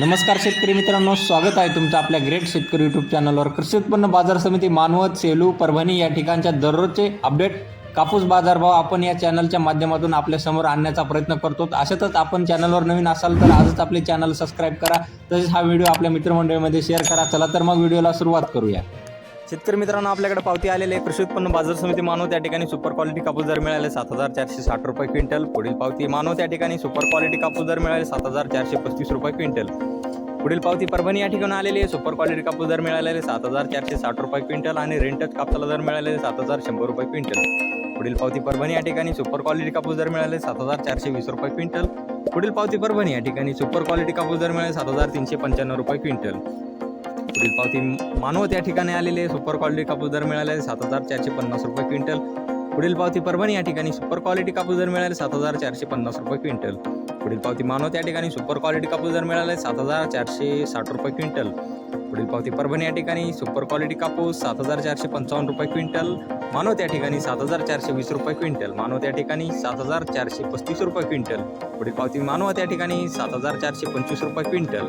नमस्कार शेतकरी मित्रांनो स्वागत आहे तुमचं आपल्या ग्रेट शेतकरी युट्यूब चॅनलवर कृषी उत्पन्न बाजार समिती मानवत सेलू परभणी या ठिकाणच्या दररोजचे अपडेट कापूस बाजारभाव आपण या चॅनलच्या माध्यमातून आपल्यासमोर आणण्याचा प्रयत्न करतो. अशातच आपण चॅनलवर नवीन असाल तर आजच आपले चॅनल सबस्क्राईब करा. तसेच हा व्हिडिओ आपल्या मित्रमंडळीमध्ये शेअर करा. चला तर मग व्हिडिओला सुरुवात करूया. शेतकरी मित्रांनो आपल्याकडे पावती आलेले आहे. कृषी उत्पन्न बाजार समिती मानव त्या ठिकाणी सुपर क्वालिटी कापूस दर मिळाले सात हजार चारशे साठ रुपये क्विंटल. पुढील पावती मानव त्या ठिकाणी सुपर क्वालिटी कापूस दर मिळाले सात हजार चारशे पस्तीस रुपये क्विंटल. पुढील पावती परभणी या ठिकाणी आलेली आहे. सुपर क्वालिटी कापूस दर मिळालेले सात हजार चारशे साठ रुपये क्विंटल आणि रेंटच कापसाला दर मिळालेले सात हजार शंभर रुपये क्विंटल. पुढील पावती परभणी या ठिकाणी सुपर क्वालिटी कापूस दर मिळाले सात हजार चारशे वीस रुपये क्विंटल. पुढील पावती परभणी या ठिकाणी सुपर क्वालिटी कापूस दर मिळाले सात हजार तीनशे पंच्याण्णव रुपये क्विंटल. पुढील पावती मानवत या ठिकाणी आलेले सुपर क्वालिटी कापूस दर मिळाले सात हजार चारशे पन्नास रुपये क्विंटल. पुढील पावती परभणी या ठिकाणी सुपर क्वालिटी कापूस दर मिळाले सात हजार चारशे पन्नास रुपये क्विंटल. पुढील पावती मानव त्या ठिकाणी सुपर क्वालिटी कापूस दर मिळाले सात हजार चारशे साठ रुपये क्विंटल. पुढील पावती परभणी या ठिकाणी सुपर क्वालिटी कापूस सात हजार चारशे पंचावन्न रुपये क्विंटल. मानव त्या ठिकाणी सात हजार चारशे वीस रुपये क्विंटल. मानव त्या ठिकाणी सात हजार चारशे पस्तीस रुपये क्विंटल. पुढील पावती मानव त्या ठिकाणी सात हजार चारशे पंचवीस रुपये क्विंटल.